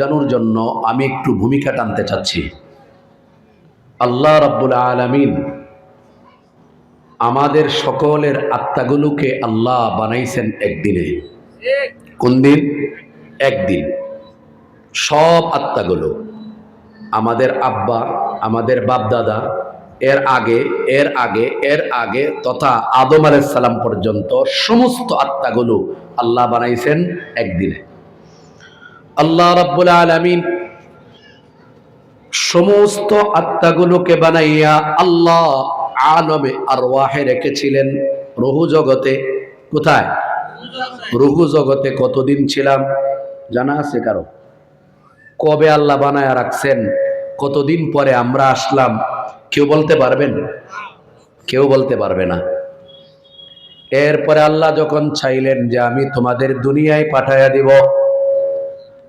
জানুর জন্য আমি একটু ভূমিকা টানতে চাচ্ছি। আল্লাহ রাব্বুল আলামিন আমাদের সকলের আত্মাগুলোকে আল্লাহ বানাইছেন একদিনে। কোন দিন? একদিন। সব আত্মাগুলো। আমাদের আব্বা, আমাদের বাপদাদা, এর আগে এর আগে এর আগে তথা আদম আলাইসাল্লাম পর্যন্ত সমস্ত আত্মাগুলো আল্লাহ বানাইছেন একদিনে। আল্লাহ রাব্বুল আলামিন সমস্ত আত্মাগুলোকে বানাইয়া আল্লাহ আলমে আর ওয়াহে রেখেছিলেন। রহু জগতে কোথায়? রুহু জগতে কতদিন ছিলাম জানা আছে কারও? কবে আল্লাহ বানায়া রাখছেন? কতদিন পরে আমরা আসলাম? কেউ বলতে পারবেন? কেউ বলতে পারবে না। এরপরে আল্লাহ যখন চাইলেন যে আমি তোমাদের দুনিয়ায় পাঠাইয়া দিব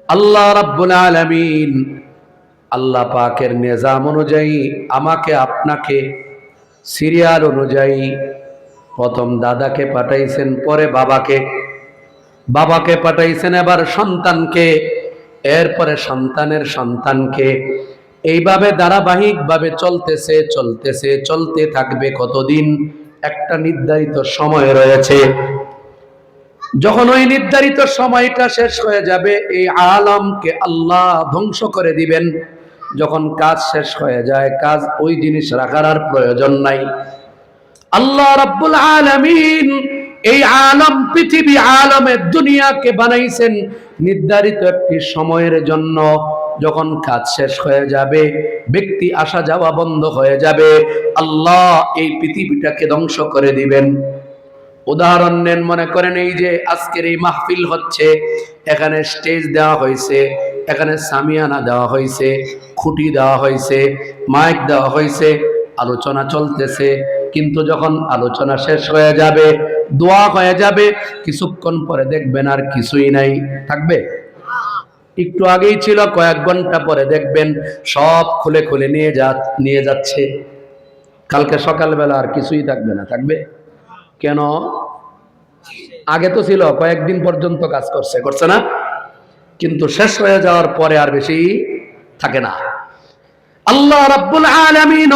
আল্লাহ রাব্বুল আলামিন, আল্লাহ পাকের নিজাম অনুযায়ী আমাকে, আপনাকে, সিরিয়াল অনুযায়ী প্রথম দাদাকে পাঠাইছেন, পরে বাবাকে। বাবাকে পাঠাইছেন এবার সন্তানকে, এরপরে সন্তানের সন্তানকে। এইভাবে ধারাবাহিকভাবে চলতেছে চলতেছে, চলতে থাকবে কতদিন? একটা নির্ধারিত সময় রয়েছে। যখন ওই নির্ধারিত সময়টা শেষ হয়ে যাবে, এই আলমকে আল্লাহ ধ্বংস করে দিবেন। যখন কাজ শেষ হয়ে যায়, কাজ ওই জিনিস রাখার আর প্রয়োজন নাই। আল্লাহ রাব্বুল আলামিন এই আলম, পৃথিবী আলমের দুনিয়াকে বানাইছেন নির্ধারিত একটি সময়ের জন্য। যখন কাজ শেষ হয়ে যাবে, ব্যক্তি আসা যাওয়া বন্ধ হয়ে যাবে, আল্লাহ এই পৃথিবীটাকে ধ্বংস করে দিবেন। উদাহরণ নেন, মনে করেন এই যে আজকের এই মাহফিল হচ্ছে, এখানে স্টেজ দেওয়া হয়েছে, এখানে সামিয়ানা দেওয়া হয়েছে, খুঁটি দেওয়া হয়েছে, মাইক দেওয়া হয়েছে, আলোচনা চলতেছে, কিন্তু যখন আলোচনা শেষ হয়ে যাবে, দোয়া হয়ে যাবে, কিছুক্ষণ পরে দেখবেন আর কিছুই নাই, থাকবে? একটু আগেই ছিল, কয়েক ঘণ্টা পরে দেখবেন সব খুলে খুলে নিয়ে যা, নিয়ে যাচ্ছে। কালকে সকালবেলা আর কিছুই থাকবে না, থাকবে? কেন? আগে তো ছিল, কয়েকদিন পর্যন্ত কাজ করছে করছে না? কিন্তু শেষ হয়ে যাওয়ার পরে আর বেশি থাকে না। আল্লাহ রাব্বুল আলামিন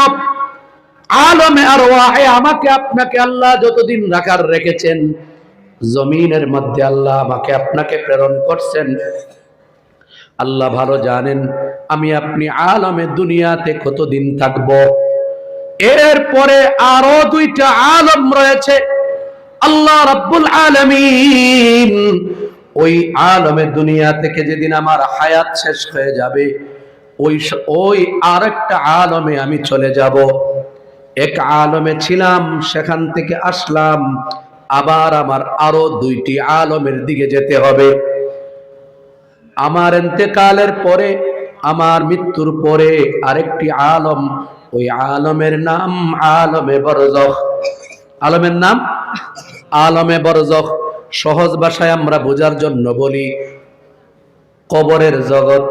আলমে আর ওয়াহে আমাকে, আপনাকে আল্লাহ যতদিন রাখার রেখেছেন, জমিনের মধ্যে আল্লাহ আমাকে, আপনাকে প্রেরণ করছেন। আল্লাহ ভালো জানেন, আমি আপনি আলমে দুনিয়াতে কতদিন থাকব। এরপরে আরও দুইটা আলম রয়েছে আল্লাহ রাব্বুল আলামিন ওই আলমে দুনিয়া থেকে যেদিন আমার হায়াত শেষ হয়ে যাবে, ওই ওই আরেকটা আলমে আমি চলে যাব। এক আলমে ছিলাম, সেখান থেকে আসলাম, আবার আমার আরও দুইটি আলমের দিকে যেতে হবে। আমার এতেকালের পরে, আমার মৃত্যুর পরে আরেকটি আলম, ওই আলমের নাম আলমে বরজখ আলমের নাম? আলমে বরজখ, সহজ ভাষায় আমরা বোঝার জন্য বলি কবরের জগৎ।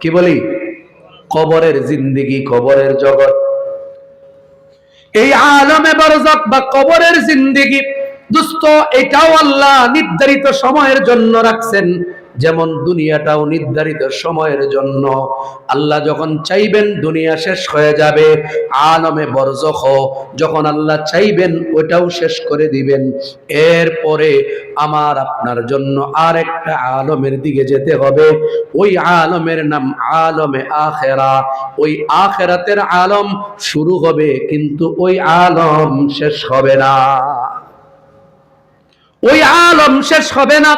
কি বলি? কবরের জিন্দিগি, কবরের জগৎ। এই আলমে বরজক বা কবরের জিন্দিগি দুস্থ এটাও আল্লাহ নির্ধারিত সময়ের জন্য রাখছেন। যেমন দুনিয়াটাও নির্ধারিত সময়ের জন্য। আল্লাহ যখন চাইবেন দুনিয়া শেষ হয়ে যাবে, আলমে বরজখ যখন আল্লাহ চাইবেন ওটাও শেষ করে দিবেন। এরপরে আমার আপনার জন্য আর একটা আলমের দিকে যেতে হবে। ওই আলমের নাম আলমে আখেরা। ওই আখেরাতের আলম শুরু হবে, কিন্তু ওই আলম শেষ হবে না। ওই আলম শেষ হবে না।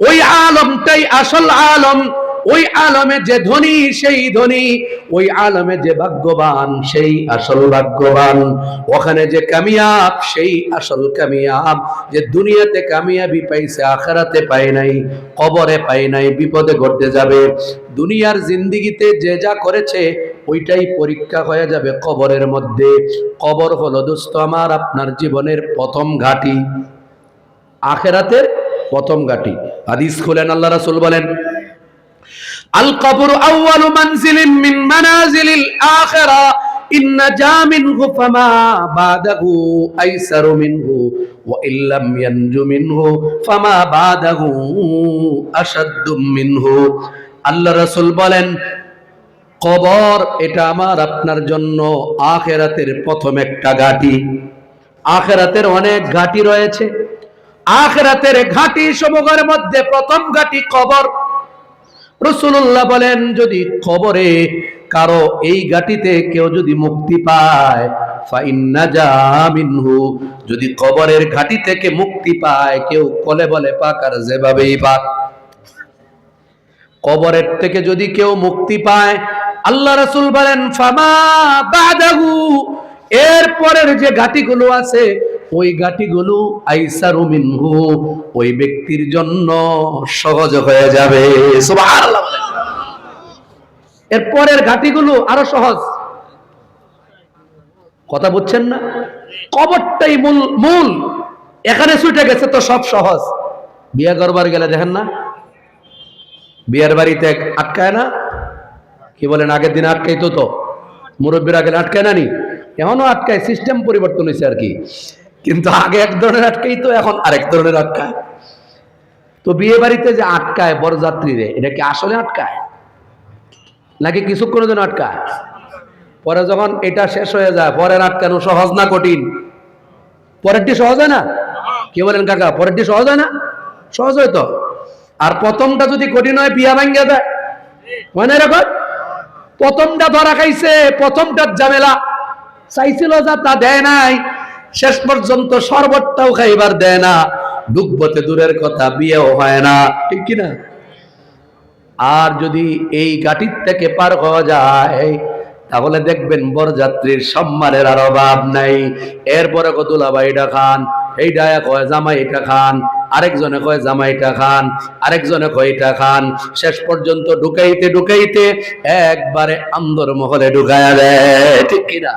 ওই আলমটাই আসল আলম। ওই আলমে যে ধনী, সেই ধনী। ওই আলমে যে ভাগ্যবান, সেই আসল ভাগ্যবান। ওখানে যে কামিয়াব, সেই আসল কামিয়াব। যে দুনিয়াতে কামিয়াবি পাইছে, আখেরাতে পায় নাই, কবরে পায় নাই, বিপদে ঘটতে যাবে। দুনিয়ার জিন্দিগিতে যে যা করেছে, ওইটাই পরীক্ষা হয়ে যাবে কবরের মধ্যে। কবর হলো দোস্ত আমার আপনার জীবনের প্রথম ঘাটি। আখেরাতের প্রথম ঘাটি। হাদিস খুলেন, আল্লাহ রাসূল বলেন, আল কবর আউয়ালু মানজিলিন মিন মানাজিলিল আখিরা ইন নাজা মিনহু ফামা বাদাহু আইসারু মিনহু, ওয়া ইল্লাম ইয়ানজু মিনহু ফামা বাদাহু আশাদ্দু মিনহু। আল্লাহ রসুল বলেন, কবর এটা আমার আপনার জন্য আখেরাতের প্রথম একটা ঘাটি। আখেরাতের অনেক ঘাটি রয়েছে। আখেরাতের ঘাটি সমূহের মধ্যে প্রথম ঘাটি কবর। রসুল্লাহ বলেন, যদি কবরে কারও এই ঘাটিতে কেউ যদি মুক্তি পায় যদি কবরের ঘাটি থেকে মুক্তি পায়, কেউ কলে বলে পাক আর যেভাবেই পাক। কবরের থেকে যদি কেউ মুক্তি পায়, আল্লাহ রসুল বলেন, ফামা বাদাহু এর পরের যে ঘাটিগুলো আছে ওই ঘাটিগুলো আইসারু মিনহু, ওই ব্যক্তির জন্য সহজ হয়ে যাবে। এর পরের ঘাটিগুলো আরও সহজ। কথা বুঝছেন না? কবরটাই মূল মূল। এখানে ছুটে গেছে তো সব সহজ। বিয়া করবার গেলে দেখেন না? বিয়ের বাড়িতে আটকায় না? কি বলেন, আগের দিন আটকাইতো তো? মুরব্বীরা গেলে আটকায় না নি? এখনও আটকায় সিস্টেম পরিবর্তন হয়েছে আর কি। কিন্তু আগে এক ধরনের আটকাই, তো এখন আরেক ধরনের আটকায়। তো বিয়ে বাড়িতে যে আটকায় বরযাত্রীরে, এটা কি আসলে আটকায়? নাকি কিছুক্ষণের জন্য আটকায়? পরে যখন এটা শেষ হয়ে যায়, পরের আটকানো সহজ না কঠিন? পরেরটি সহজ হয় না? কি বলেন কাকা, পরেরটি সহজ হয় না? সহজ হয় তো। আর প্রথমটা যদি কঠিন হয় বিয়া ভাঙ্গে দেয়। হয় না এরকম? প্রথমটা ধরা খাইছে, প্রথমটার ঝামেলা। চাইছিল যা তা দেয় নাই শেষ পর্যন্ত শরবতটাও খাইবার দেয় না। ডুবতে দূরের কথা, বিয়েও হয় না। ঠিক কি না? আর যদি এই গাটির থেকে পার হওয়া যায়, তাহলে দেখবেন বরযাত্রীর সম্মানের আর অভাব নাই। এরপরে কতুলা ভাইটা খান এইটা কয় জামাই এটা খান, আরেকজনে কয় জামাইটা খান, আরেকজনে কয় এটা খান। শেষ পর্যন্ত ঢুকাইতে ঢুকাইতে একবারে আন্দর মহলে ঢুকায়া দেয়। ঠিক কিনা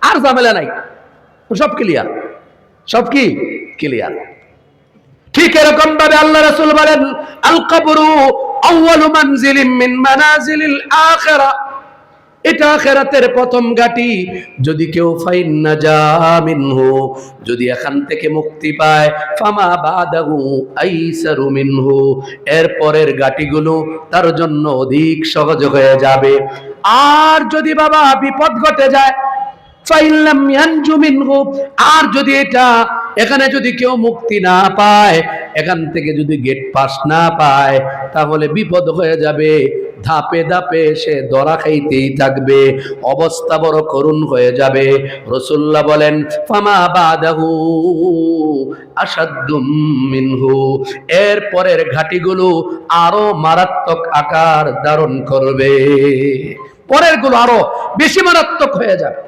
আর ঝামেলা নাই। সব ক্লিয়ার সব কি? ক্লিয়ার ঠিক এরকম ভাবে আল্লাহ রাসূল বলেন আল কবরু আউয়ালু মানজিলিন মিন মানাজিলিল আখিরা। এটা আখেরাতের প্রথম গাটি যদি কেউ ফাইন না যা মিনহু, যদি এখান থেকে মুক্তি পায়, ফামা বাদাহু আইসারু মিনহু। এর পরের গাটিগুলো তার জন্য অধিক সহজ হয়ে যাবে। আর যদি বাবা বিপদ ঘটে যায় আর যদি এটা এখানে যদি কেউ মুক্তি না পায়, এখান থেকে যদি গেট পাস না পায়, তাহলে বিপদ হয়ে যাবে। ধাপে ধাপে সে দরা খাইতেই থাকবে, অবস্থা বড় করুণ হয়ে যাবে। রসুল্লাহ বলেন, ফামা বাদাহু মিনহু। এর পরের ঘাটিগুলো আরও মারাত্মক আকার ধারণ করবে। পরেরগুলো আরও বেশি মারাত্মক হয়ে যাবে।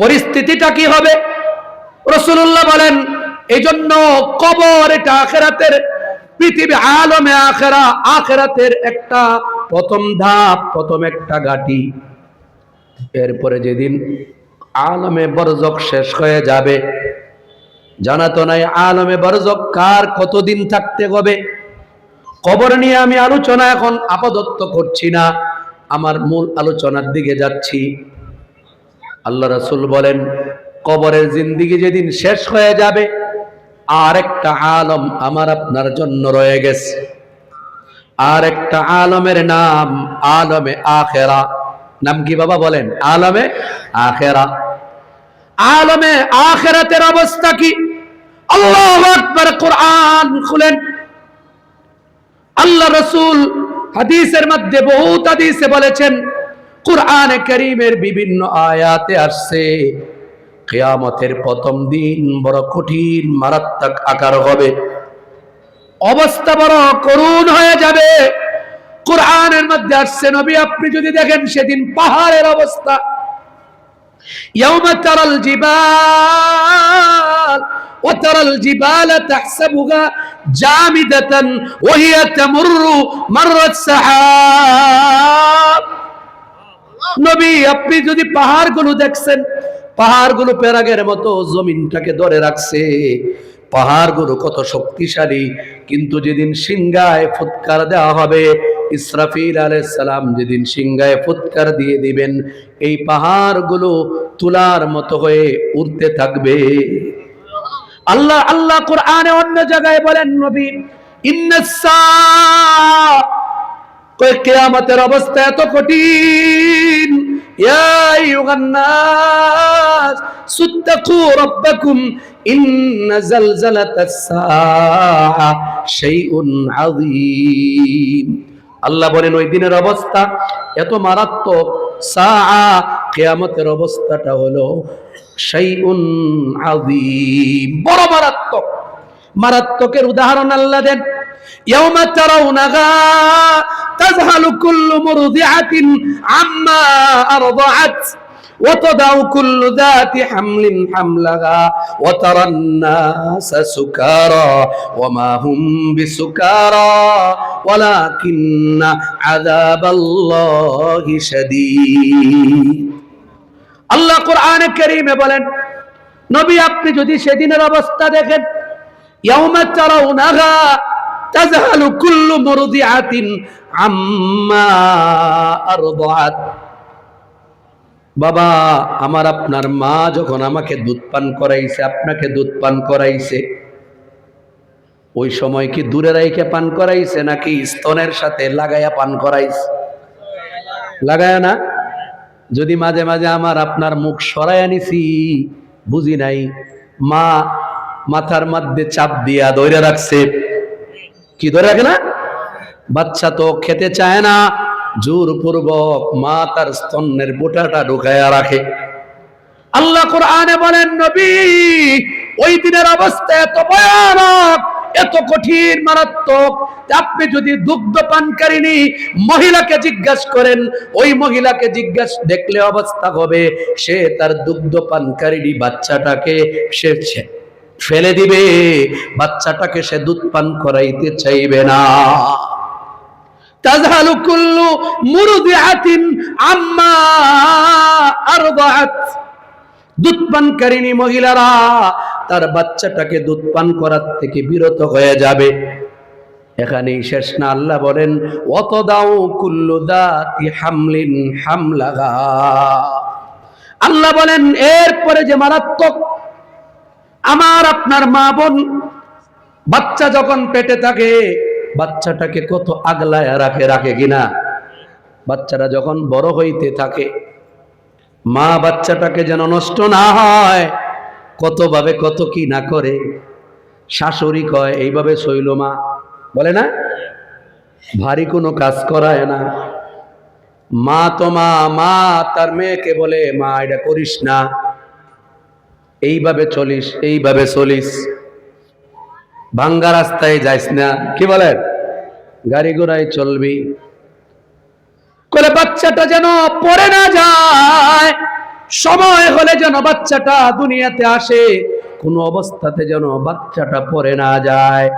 পরিস্থিতিটা কি হবে? রসুল্লাহ বলেন এই জন্য কবর এটা আখেরাতের, পৃথিবী আলমে আখেরা, আখেরাতের একটা প্রথম ধাপ, প্রথম একটা গাটি এরপরে যেদিন আলমে বরজক শেষ হয়ে যাবে, জানা তো নাই আলমে বরজক কার কতদিন থাকতে হবে? কবর নিয়ে আমি আলোচনা এখন আপাতত করছি না, আমার মূল আলোচনার দিকে যাচ্ছি। আল্লাহ রসুল বলেন, কবরের জিন্দিগি যেদিন শেষ হয়ে যাবে আর একটা আলম আমার আপনার জন্য রয়ে গেছে। আর একটা আলমের নাম আলমে আখেরা। নাম কি বাবা বলেন? আলমে আখেরা। আলমে আখেরাতের অবস্থা কি? আল্লাহ কোরআন খুলেন। আল্লাহ রসুল হাদিসের মধ্যে বহুত হাদিসে বলেছেন কোরআনে করিমের বিভিন্ন আয়াতে আসছে কেয়ামতের প্রথম দিন বড় কঠিন মারাত্মক আকার হবে অবস্থা বড় করুণ হয়ে যাবে কোরআনের মধ্যে আসছে নবী আপনি যদি দেখেন সেদিন পাহাড়ের অবস্থা يوم ترى الجبال وترى الجبال تحسبها جامدة وهي تمر مر السحاب নবী, আপনি যদি পাহাড়গুলো দেখছেন, পাহাড়গুলো পেরাগের মতো জমিনটাকে ধরে রাখছে। পাহাড়গুলো কত শক্তিশালী, কিন্তু যেদিন সিংগায় ফুৎকার দেওয়া হবে, ইসরাফিল সালাম যেদিন সিংগায় ফুৎকার দিয়ে দিবেন, এই পাহাড়গুলো তুলার মতো হয়ে উড়তে থাকবে। আল্লাহ আল্লাহ কোরআনে অন্য জায়গায় বলেন, নবী ইন্নাস কই কিয়ামতের অবস্থা এত কঠিন? আল্লাহ বলেন, ওই দিনের অবস্থা এত মারাত্মক, সাআ কিয়ামতের অবস্থাটা হলো আযীম। বড় মারাত্মক। মারাত্মকের উদাহরণ আল্লাহ দেন। يوم ترونها تذهل كل مرضعة عما أرضعت وتضع كل ذات حمل حملها وترى الناس سكارى وما هم بسكارى ولكن عذاب الله شديد আল্লাহ কোরআনে কারীমে বলেন নবী আপনি যদি সেদিনের অবস্থা দেখেন ইয়াউমা তারাউনাহা তাযহালু কুল্লু মুরদিআতিন আম্মা আরদাত। বাবা, আমার আপনার মা যখন আমাকে দুধ পান করাইছে, আপনাকে দুধ পান করাইছে, ওই সময় কি দূরে রাইকে পান করাইছে নাকি স্তনের সাথে লাগাইয়া পান করাইছে? লাগায়া না? যদি মাঝে মাঝে আমার আপনার মুখ সরাই আনিছি বুঝি নাই, মা মাথার মধ্যে চাপ দিয়া ধরে রাখছে। কি ধরে রাখে না? বাচ্চা তো খেতে চায় না, জোরপূর্বক মা তার স্তন্নের বোটাটা ঢুকায়া রাখে। আল্লাহ কোরআনে বলেন, নবী, ওই দিনের অবস্থা এত ভয়ানক, এত কঠিন, মারাত্মক। আপনি যদি দুগ্ধ পানকারিনী মহিলাকে জিজ্ঞাসা করেন, ওই মহিলাকে জিজ্ঞাসা দেখলে অবস্থা হবে, সে তার দুগ্ধ পানকারিনী বাচ্চাটাকে সে ফেলে দিবে, বাচ্চাটাকে সে দুধ পান করাইতে চাইবে না। তাজহালু কুল্লু মুরদিআতিন আম্মা আরদাআত। দুধ পানকারিনী মহিলারা, তার বাচ্চাটাকে দুধ পান করার থেকে বিরত হয়ে যাবে। এখানেই শেষ না, আল্লাহ বলেন অত দাও কুল্লু দাতি হামলিন হামলাগা। আল্লাহ বলেন, এরপরে যে মারাত্মক আমার আপনার মা বোন, বাচ্চা যখন পেটে থাকে, বাচ্চাটাকে কত আগলায় রাখে রাখে কিনা? বাচ্চাটা যখন বড় হইতে থাকে, মা বাচ্চাটাকে যেন নষ্ট না হয়, কতভাবে কত কি না করে, শাশুড়ি কয়, এইভাবে শৈল মা। বলে না? ভারী কোনো কাজ করায় না। মা তো মা মা তার মেয়েকে বলে, মা, এটা করিস না। এইভাবে চলিস এইভাবে চলিস। ভাঙ্গা রাস্তায় যাইস না। কি বলেন? গাড়ি ঘোড়ায় চলবি। করে বাচ্চাটা যেন পড়ে না যায়। সময় হলে যেন বাচ্চাটা দুনিয়াতে আসে। কোনো অবস্থাতে যেন বাচ্চাটা পড়ে না যায়।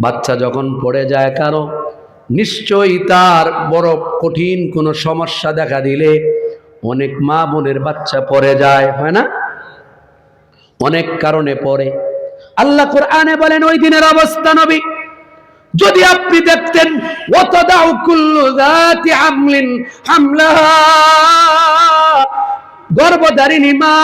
বাচ্চা যখন পড়ে যায় কারও, নিশ্চয়ই তার বড় কঠিন কোনো সমস্যা দেখা দিলে অনেক মা বোনের বাচ্চা পড়ে যায়, হয় না? অনেক কারণে পড়ে। আল্লাহ কোরআনে বলেন, ওই দিনের অবস্থা নবী। যদি আপনি দেখতেন, ওয়াতাদাউ কুল্লু জাতি হামলিন হামলাহা। গর্ভধারিণী মা,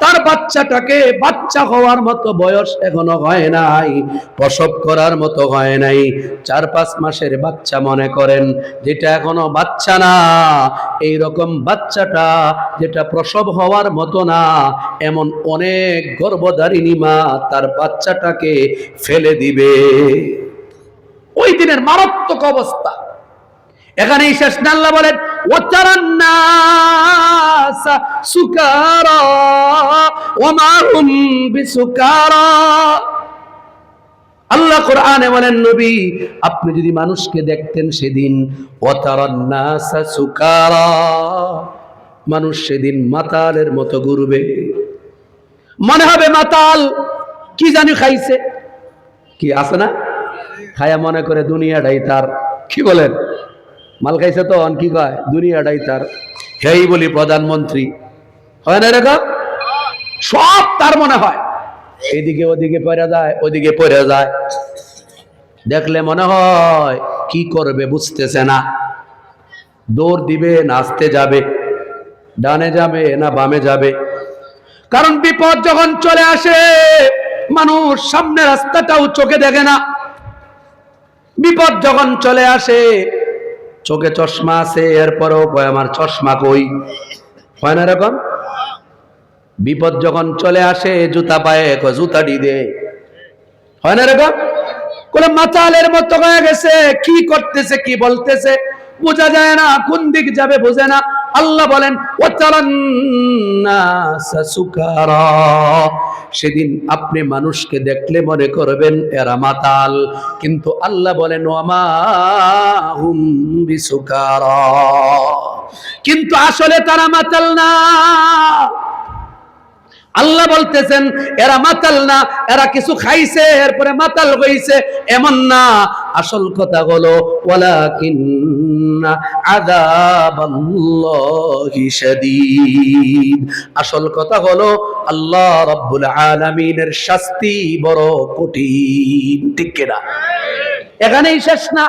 তার বাচ্চাটাকে বাচ্চা হওয়ার মতো বয়স এখনও হয় নাই, প্রসব করার মতো হয় নাই। চার পাঁচ মাসের বাচ্চা মনে করেন, যেটা এখনও বাচ্চা না এই রকম বাচ্চাটা যেটা প্রসব হওয়ার মতো না, এমন অনেক গর্ভধারিণী মা তার বাচ্চাটাকে ফেলে দিবে। ওই দিনের মারাত্মক অবস্থা। এখানেই শেষ নাল্লা আল্লাহ বলেন ওয়াতারান্নাস সুকারা ওমা হুম বিসুকারা আল্লাহ কোরআনে বলেন, নবী, আপনি যদি মানুষকে দেখতেন সেদিন মানুষ সেদিন মাতালের মতো ঘুরবে। মনে হবে মাতাল কি জানি খাইছে। কি আছে না? খায়া মনে করে দুনিয়াটাই তার। কি বলেন? মাল খাইছে তো অন কি কয়? দুনিয়াটাই তার। হেই বলি প্রধানমন্ত্রী। হয় না এরকম? সব তার মনে হয়। এদিকে ওদিকে পড়ে যায়। ওদিকে পড়ে যায়। দেখলে মনে হয় কি করবে বুঝতেছে না। দৌড় দিবে নাচতে যাবে। ডানে যাবে না বামে যাবে। কারণ বিপদ যখন চলে আসে মানুষ সামনে রাস্তাটাও চোখে দেখে না। বিপদ যখন চলে আসে চোখে চশমা আছে, এরপরেও কয়, আমার চশমা কই? হয় না এরকম? বিপদ যখন চলে আসে, জুতা পায়ে জুতা ডি দে। হয় না এরকম? কোন মাতালের মতো হয়ে গেছে, কি করতেছে, কি বলতেছে? বোঝা যায় না, কোন দিক যাবে বোঝে না। আল্লাহ বলেন সেদিন আপনি মানুষকে দেখলে মনে করবেন, এরা মাতাল। কিন্তু আল্লাহ বলেন কিন্তু আসলে তারা মাতাল না। আল্লাহ বলতেছেন, এরা মাতাল না, এরা কিছু খাইছে, এরপরে মাতাল হইছে। এমন না, আসল কথা হলো ওয়ালাকিন্না আসল কথা হলো, আল্লাহ রাব্বুল আলামিনের শাস্তি বড় কঠিন। ঠিক কিনা? এখানেই শেষ না।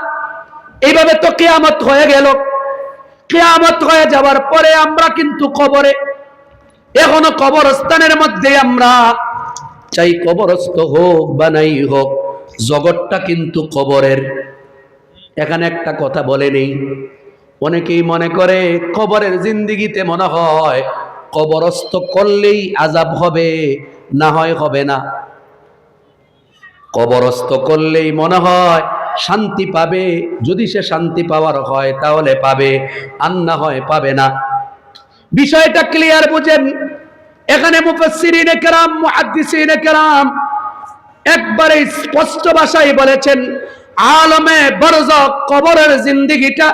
এইভাবে তো কিয়ামত হয়ে গেল। কিয়ামত হয়ে যাওয়ার পরে আমরা কিন্তু কবরে, এখনও কবরস্থানের মধ্যে আমরা চাই কবরস্থ হোক বা নাই হোক, জগৎটা কিন্তু কবরের এখানে একটা কথা বলে নেই। অনেকেই মনে করে কবরের জিন্দিগিতে মনে হয় কবরস্থ করলেই আজাব হবে, না হয় হবে না। কবরস্থ করলেই মনে হয় শান্তি পাবে, যদি সে শান্তি পাওয়ার হয় তাহলে পাবে, আর না হয় পাবে না। বিষয়টা ক্লিয়ার বুঝেন? এখানে মুফাসসিরিনে কেরাম, মুহাদ্দিসিনে কেরাম একবারে স্পষ্ট ভাষায় বলেছেন আলমে বরজক কবরের জিন্দিগিটা,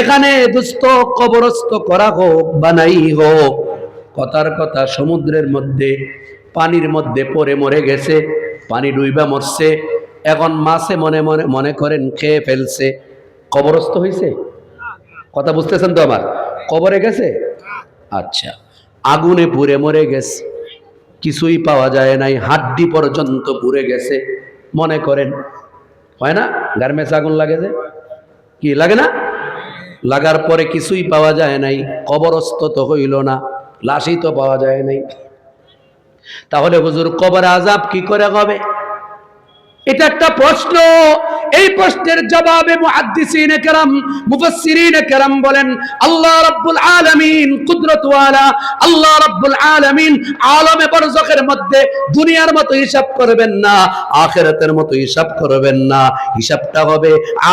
এখানে দুস্থ কবরস্থ করা হোক বা নাই হোক, কথার কথা সমুদ্রের মধ্যে, পানির মধ্যে পরে মরে গেছে, পানি ডুইবা মরছে, এখন মাছে মনে মনে মনে করেন খেয়ে ফেলছে, কবরস্থ হয়েছে কথা বুঝতেছেন তো আমার? কবরে গেছে? আচ্ছা আগুনে পুড়ে মরে গেছে, কিছুই পাওয়া যায় নাই, হাড্ডি পর্যন্ত পুড়ে গেছে, মনে করেন হয় না? গার্মেন্টস আগুন লাগে যে? কি, লাগে না? লাগার পরে কিছুই পাওয়া যায় নাই। কবরস্থ তো হইল না, লাশই তো পাওয়া যায় নাই। তাহলে হুজুর কবর আজাব কি করে হবে? এটা একটা প্রশ্ন। এই প্রশ্নের জবাবে মুহাদ্দিসিনে কেরাম, মুফাসসিরিনে কেরাম বলেন, আল্লাহ রাব্বুল আলামিন, কুদরত ওয়ালা আল্লাহ রাব্বুল আলামিন আলমে বরজখের মধ্যে দুনিয়ার মতো হিসাব করবেন না, আখিরাতের মতো হিসাব করবেন না। হিসাবটা হবে,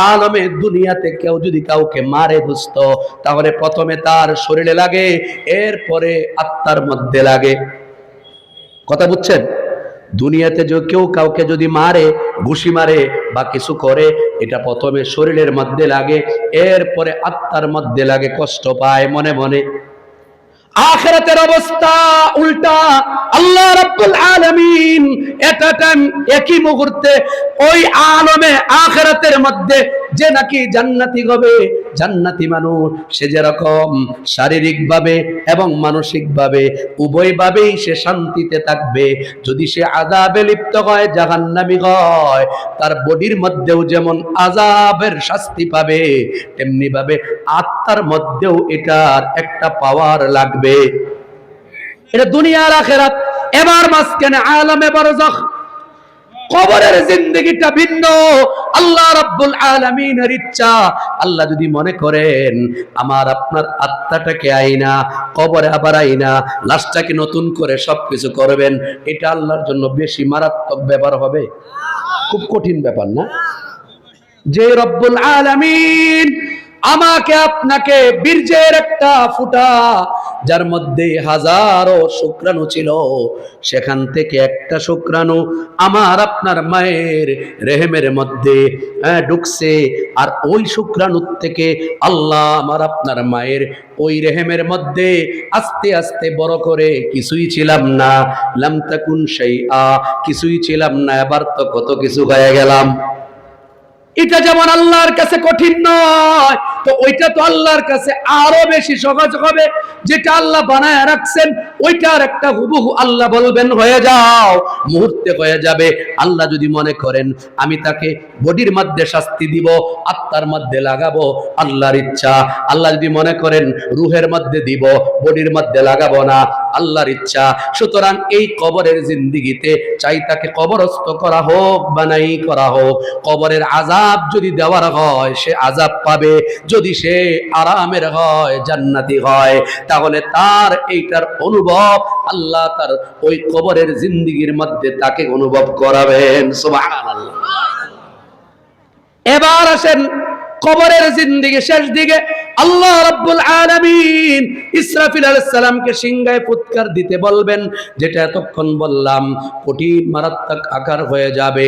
আলমে দুনিয়াতে কেউ যদি কাউকে মারে দুস্ত তাহলে প্রথমে তার শরীরে লাগে, এরপরে আত্মার মধ্যে লাগে। কথা বুঝছেন? দুনিয়াতে যে কেউ কাউকে যদি মারে, ঘুষি মারে বা কিছু করে, এটা প্রথমে শরীরের মধ্যে লাগে, এরপরে আত্মার মধ্যে লাগে, কষ্ট পায় মনে মনে। আখেরাতের অবস্থা উল্টা। আল্লাহ রাব্বুল আলামিন এটা টাইম একই মুহূর্তে ওই আলমে আখেরাতের মধ্যে যে নাকি জান্নাতি হবে, জান্নাতি মানুষ, সে যেরকম শারীরিকভাবে এবং মানসিকভাবে উভয়ভাবেই সে শান্তিতে থাকবে। যদি সে আজাবে লিপ্ত হয়, জাহান্নামি হয়, তার বডির মধ্যেও যেমন আজাবের শাস্তি পাবে তেমনি ভাবে আত্মার মধ্যেও এটার একটা পাওয়ার লাগবে। এটা দুনিয়ার আখেরাত। এবার মাঝখানে আলমে বরজখ। কবরের জিন্দগিটা ভিন্ন। আল্লাহ রাব্বুল আলামিনের ইচ্ছা। আল্লাহ যদি মনে করেন, আমার আপনার আত্মাটাকে আইনা, কবরে আবার আইনা লাশটাকে নতুন করে সবকিছু করবেন, এটা আল্লাহর জন্য বেশি মারাত্মক ব্যাপার হবে। খুব কঠিন ব্যাপার না? যে রব্বুল আলামিন আমাকে আপনাকে বীর্যের একটা ফুটা, যার মধ্যে হাজারো শুক্রাণু ছিল। সেখান থেকে একটা শুক্রাণু আমার আপনার মায়ের রেহেমের মধ্যে ঢুকছে। আর ওই শুক্রাণুর থেকে আল্লাহ আমার আপনার মায়ের ওই রেহেমের মধ্যে আস্তে আস্তে বড় করে কিছুই ছিলাম না। লামতাকুন সেই আ কিছুই ছিলাম না। এবার তো কত কিছু হয়ে গেলাম। এটা যেমন আল্লাহর কাছে কঠিন নয় তো ওইটা তো আল্লাহর কাছে আরও বেশি সহজ হবে, যেটা আল্লাহ বানায় রাখছেন, ওইটার একটা হুবহু আল্লাহ বলবেন, হয়ে যাও, মুহূর্তে হয়ে যাবে। আল্লাহ যদি মনে করেন, আমি তাকে বডির মধ্যে শাস্তি দিব, আত্মার মধ্যে লাগাবো, আল্লাহর ইচ্ছা। আল্লাহ যদি মনে করেন, রুহের মধ্যে দিব, বডির মধ্যে লাগাবো না, আল্লাহর ইচ্ছা। সুতরাং এই কবরের জিন্দিগিতে চাই তাকে কবরস্থ করা হোক বা নাই করা হোক, কবরের আজাব যদি দেওয়ার হয়, সে আজাব পাবে। যদি সে আরামের হয়, জান্নাতি হয়, তাহলে তার এইটার অনুভব আল্লাহ তার ওই কবরের জিন্দিগির মধ্যে তাকে অনুভব করাবেন। সুবহানাল্লাহ। এবার আসেন কবরের জিন্দিগি শেষ দিকে আল্লাহ রাব্বুল আলামিন ইসরাফিল আলাইহিস সালামকে সিংহায় ফুৎকার দিতে বলবেন, যেটা এতক্ষণ বললাম কঠিন মারাত্মক আকার হয়ে যাবে।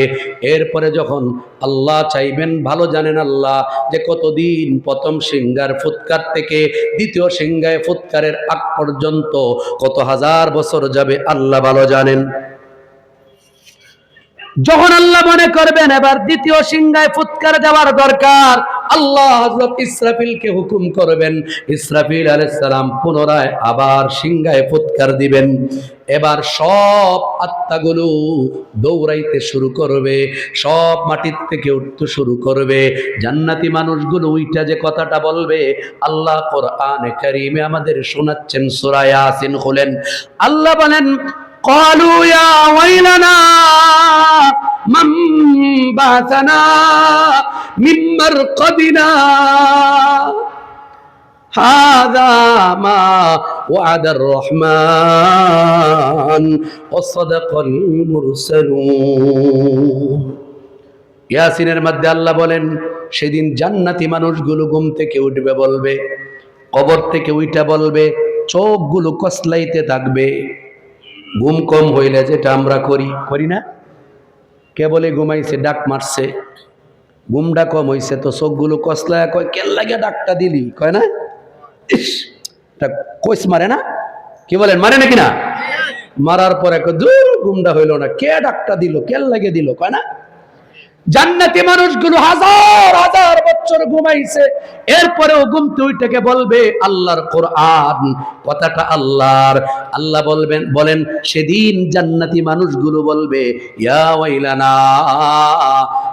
এরপরে যখন আল্লাহ চাইবেন, ভালো জানেন আল্লাহ, যে কতদিন প্রথম সিংহার ফুৎকার থেকে দ্বিতীয় সিংহায় ফুৎকারের আগ পর্যন্ত কত হাজার বছর যাবে, আল্লাহ ভালো জানেন। যখন আল্লাহ মনে করবেন, এবার দ্বিতীয় সিংহায় ফুৎকার দেওয়ার দরকার, আল্লাহ হযরত ইসরাফিলকে হুকুম করবেন, ইসরাফিল সালাম পুনরায় আবার সিংহায় ফুৎকার দিবেন। এবার সব আত্মাগুলো দৌড়াইতে শুরু করবে, সব মাটির থেকে উঠতে শুরু করবে। জান্নাতি মানুষগুলো ওইটা যে কথাটা বলবে, আল্লাহ কোরআনে কারিমে আমাদের শোনাচ্ছেন, সূরা ইয়াসিন খুলেন। আল্লাহ বলেন قالوا يا ويلنا من بعثنا من مرقدنا هذا ما وعد الرحمن وصدق المرسلون ইয়াসিনের মধ্যে আল্লাহ বলেন সেদিন জান্নাতি মানুষগুলো ঘুম থেকে উঠবে বলবে কবর থেকে উইটা বলবে চোখগুলো কসলাইতে থাকবে ঘুম কম হইলে যেটা আমরা করি। করি না? কে বলে ঘুমাইছে? ডাক মারছে। ঘুমটা কম হইছে তো চোখগুলো কসলায় কয় কেন লাগে ডাকটা দিলি? কয় না? ইস কইস মারে না? কি বলেন, মারে নাকি না? মারার পরে দূর ঘুমটা হইল না। কে ডাকটা দিল? কেন লাগে দিল? কয় না? জান্নাতি মানুষগুলো হাজার হাজার বছর ঘুমাইছে, এরপরেও ঘুমতে ওইটাকে বলবে, আল্লাহর কোরআন। কথাটা আল্লাহর। আল্লাহ বলবেন, বলেন, সেদিন জান্নাতি মানুষগুলো বলবে, ইয়া ওয়াইলানা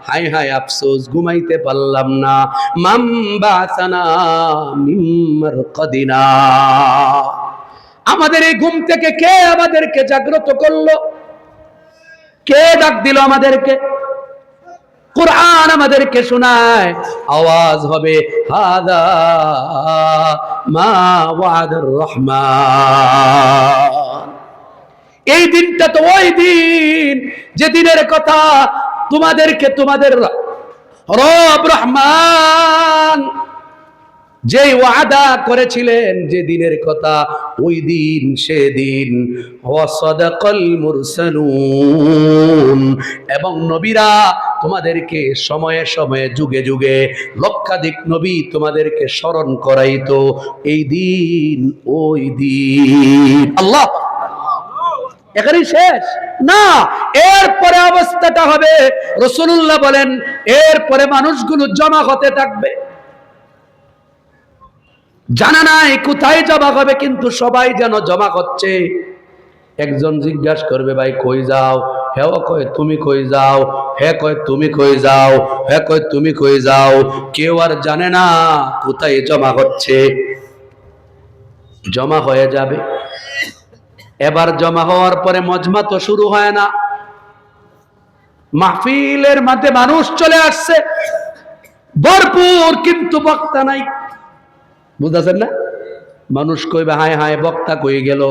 হাই হাই আফসোস, ঘুমাইতে পারলাম না। মাম বাসানা মিম্মার কদিনা আমাদের এই ঘুম থেকে কে আমাদেরকে জাগ্রত করল? কে ডাক দিল আমাদেরকে? কোরআন আমাদেরকে শোনায়। আওয়াজ হবে, হাদা মা ওয়াদুর রহমান। এই দিনটা তো ওই দিন, যে দিনের কথা তোমাদেরকে তোমাদের রব রহমান যে ওয়াদা করেছিলেন যে দিনের কথা, ওই দিন সেদিন এবং নবীরা তোমাদেরকে সময়ে সময়ে, যুগে যুগে লক্ষাধিক নবী তোমাদেরকে স্মরণ করাইতো, এই দিন, ওই দিন। আল্লাহ! এখানেই শেষ। না, এরপরে অবস্থাটা হবে রসুল্লাহ বলেন, এরপরে মানুষগুলো জমা হতে থাকবে। জানা নাই কোথায় জমা হবে, কিন্তু সবাই যেন জমা করছে। একজন জিজ্ঞাসা করবে, ভাই, কই যাও? হেও কয় তুমি কই যাও? হে কয় তুমি কই যাও? হে কয় তুমি কই যাও? কেউ আর জানে না কোথায় জমা হচ্ছে। জমা হয়ে যাবে। এবার জমা হওয়ার পরে মজমা তো শুরু হয় না। মাহফিলের মাঝে মানুষ চলে আসছে। ভরপুর, কিন্তু বক্তা নাই। বুঝতেছেন না? মানুষ কইবে, হায় হায়, বক্তা কই গেল?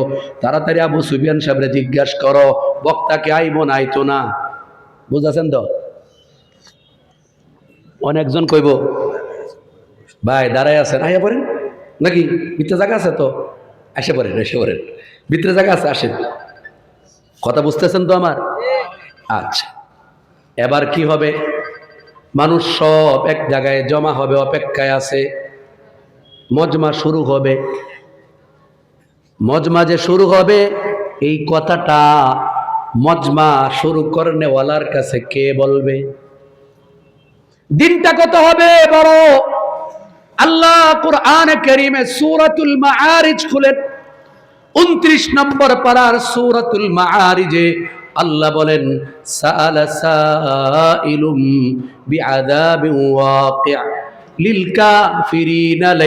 তাড়াতাড়ি আবু সুফিয়ান সাহেবরে জিজ্ঞাসা করো, বক্তাকে আইব না, আইতো না। বুঝতেছেন তো? অনেকজন কইব, ভাই, দাঁড়ায় আছেন আইয়া পড়েন। নাকি? ভিতরে জায়গা আছে তো? আসে পড়েন, এসে পড়েন। ভিতরে জায়গা আছে, আসেন। কথা বুঝতেছেন তো আমার? আচ্ছা। এবার কি হবে? মানুষ সব এক জায়গায় জমা হবে, অপেক্ষায় আছে। মজমা শুরু হবে। মজমা যে শুরু হবে, এই কথাটা মজমা শুরু করনেওয়ালার কাছে কে বলবে? দিনটা কত হবে বড়? আল্লাহ কুরআন করিমে সূরাতুল মাআরিজ খুলেন। উনত্রিশ নম্বর পারার সূরাতুল মাআরিজে আল্লাহ বলেন, সাআলা সাইলুম বিআযাবিন ওয়াকি' লিল কাফিরিনা